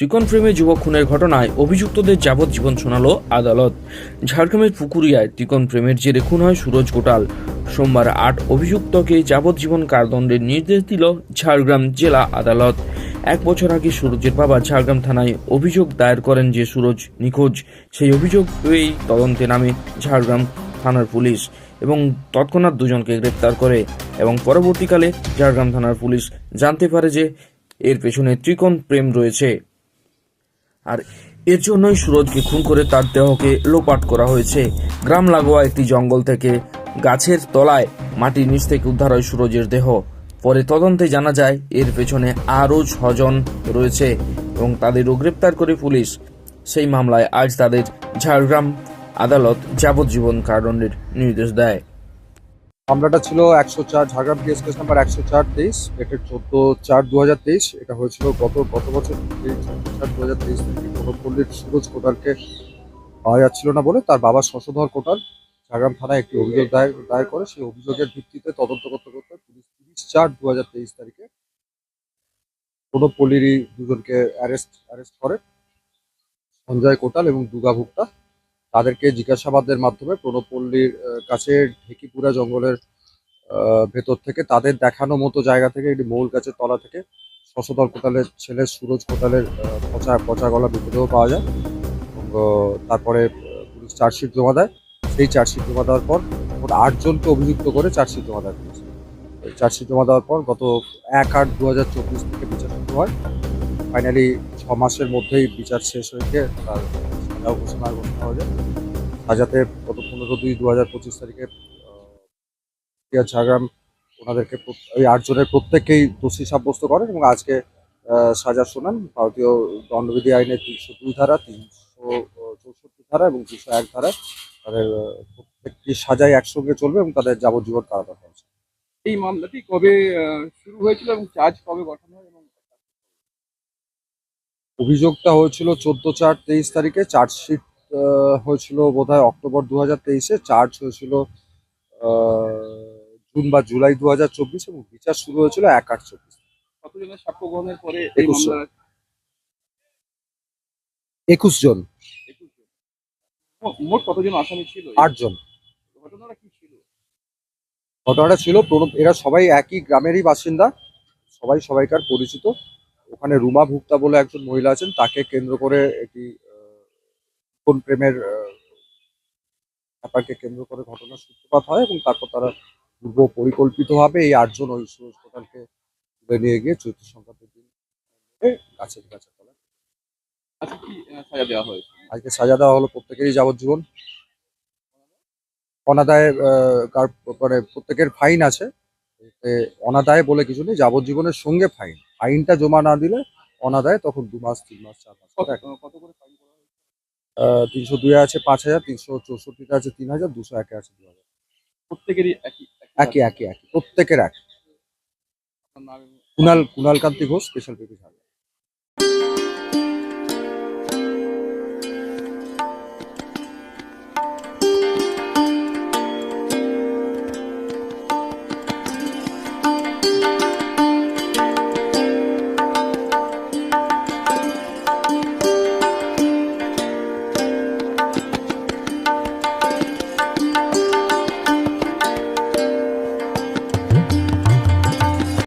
ত্রিকোণ প্রেমে যুবক খুনের ঘটনায় অভিযুক্তদের যাবজ্জীবন শোনালো আদালত। ঝাড়গ্রামের পুকুরিয়ায় ত্রিকোণ প্রেমের জেরে খুন হয় সুরজ গোটাল। সোমবার আট অভিযুক্তকে যাবজ্জীবন কারাদণ্ডের নির্দেশ দিল ঝাড়গ্রাম জেলা আদালত। এক বছর আগে সুরজের বাবা ঝাড়গ্রাম থানায় অভিযোগ দায়ের করেন যে সুরজ নিখোঁজ। সেই অভিযোগ পেয়েই তদন্তে নামে ঝাড়গ্রাম থানার পুলিশ এবং তৎক্ষণাৎ দুজনকে গ্রেপ্তার করে এবং পরবর্তীকালে ঝাড়গ্রাম থানার পুলিশ জানতে পারে যে এর পেছনে ত্রিকোণ প্রেম রয়েছে। আর এর জন্যই সুরজকে খুন করে তার দেহকে লোপাট করা হয়েছে। গ্রাম লাগোয়া একটি জঙ্গল থেকে গাছের তলায় মাটির নিচ থেকে উদ্ধার হয় সুরজের দেহ। পরে তদন্তে জানা যায়, এর পেছনে আরও ছজন রয়েছে এবং তাদেরও গ্রেপ্তার করে পুলিশ। সেই মামলায় আজ তাদের ঝাড়গ্রাম আদালত যাবজ্জীবন কারাদণ্ডের নির্দেশ দেয়। মামলাটা ছিল একশো চার ঝাড়গ্রাম পিএস কেস নাম্বার একশো চার তেইশ এটা চোদ্দ চার দু হাজার তেইশ। এটা হয়েছিল গত গত বছর চার দু হাজার তেইশ থেকে কোনপল্লীর সুরজ কোটালকে পাওয়া যাচ্ছিল না বলে তার বাবা শশধর কোটাল ঝাড়গ্রাম থানায় একটি অভিযোগ দায়ের দায়ের করে। সেই অভিযোগের ভিত্তিতে তদন্ত করতে করতে পুলিশ তিরিশ চার দু হাজার তেইশ তারিখে কোনপল্লীরই দুজনকে অ্যারেস্ট অ্যারেস্ট করে। সঞ্জয় কোটাল এবং দুর্গা ভুক্তা তাদেরকে জিজ্ঞাসাবাদের মাধ্যমে প্রণবপল্লীর কাছে ঢেকিপুরা জঙ্গলের ভেতর থেকে তাদের দেখানো মতো জায়গা থেকে একটি মৌল গাছের তলা থেকে শশধর কোটালের ছেলে সুরজ কোটালের পচা পচা গলা মৃতদেহ পাওয়া যায়। তারপরে পুলিশ চার্জশিট জমা দেয়। সেই চার্জশিট জমা দেওয়ার পর মোট আটজনকে অভিযুক্ত করে চার্জশিট জমা পুলিশ এই চার্জশিট জমা দেওয়ার পর গত এক আট দু হাজার চব্বিশ থেকে বিচার শুরু হয়। ফাইনালি ছ মাসের মধ্যেই বিচার শেষ হয়েছে। তার ঘোষণা ঘোষণা গত পনেরো দুই, দু হাজার পঁচিশ তারিখে ঝাড়গ্রাম ওনাদেরকে ওই আটজনের প্রত্যেককেই দোষী সাব্যস্ত করেন এবং আজকে সাজা শোনান ভারতীয় দণ্ডবিধি আইনের তিনশো দুই ধারা, তিনশো চৌষট্টি ধারা এবং তিনশো এক ধারা। তাদের প্রত্যেকটি সাজাই একসঙ্গে চলবে এবং তাদের যাবজ্জীবন কারাদণ্ড হবে। এই মামলাটি কবে শুরু হয়েছিল এবং চার্জ কবে গঠন হয় এবং অভিযোগটা হয়েছিল চোদ্দ চার তেইশ তারিখে চার্জশিট হয়েছিল বোধহয় অক্টোবর দু হাজার তেইশে চার্জ হয়েছিল জুন বা জুলাই দু হাজার চব্বিশ এবং বিচার শুরু হয়েছিল এক আট চব্বিশ। সাক্ষ্য গ্রহণের পরে একুশ জন। একুশ জন। মোট কতজন আসামি ছিল? আট জন। ঘটনাটা কি ছিল? ঘটনাটা ছিল প্রণব এরা সবাই একই গ্রামেরই বাসিন্দা সবাই সবাইকার পরিচিত। ওখানে রুমা ভুক্তা বলে একজন মহিলা আছেন তাকে কেন্দ্র করে এটি কোন প্রেমের ব্যাপারকে কেন্দ্র করে ঘটনার সূত্রপাত হয় এবং তারপর তারা পূর্ব পরিকল্পিতভাবে এই আটজন ওই সুরজ কোটালকে তুলে নিয়ে গিয়ে চৈত্র সংক্রান্তির দিন গাছের গাছের তলায় আজকে কি সাজা দেওয়া হয়েছে? আজকে সাজা দেওয়া হলো প্রত্যেকেরই যাবজ্জীবন। অনাদায় মানে প্রত্যেকের ফাইন আছে। অনাদায় বলে কিছু নেই যাবজ্জীবনের সঙ্গে ফাইন ফাইনটা জমা না দিলে অনাদায় তখন দু মাস তিন মাস চার মাস। তিনশো দুই আছে পাঁচ হাজার তিনশো চৌষট্টিতে আছে তিন হাজার দুশো একে আছে দু হাজার। প্রত্যেকেরই একই একই একই প্রত্যেকের এক। কুনাল কুনাল কান্তি ঘোষ স্পেশাল পেপি ঝাড়গ্রাম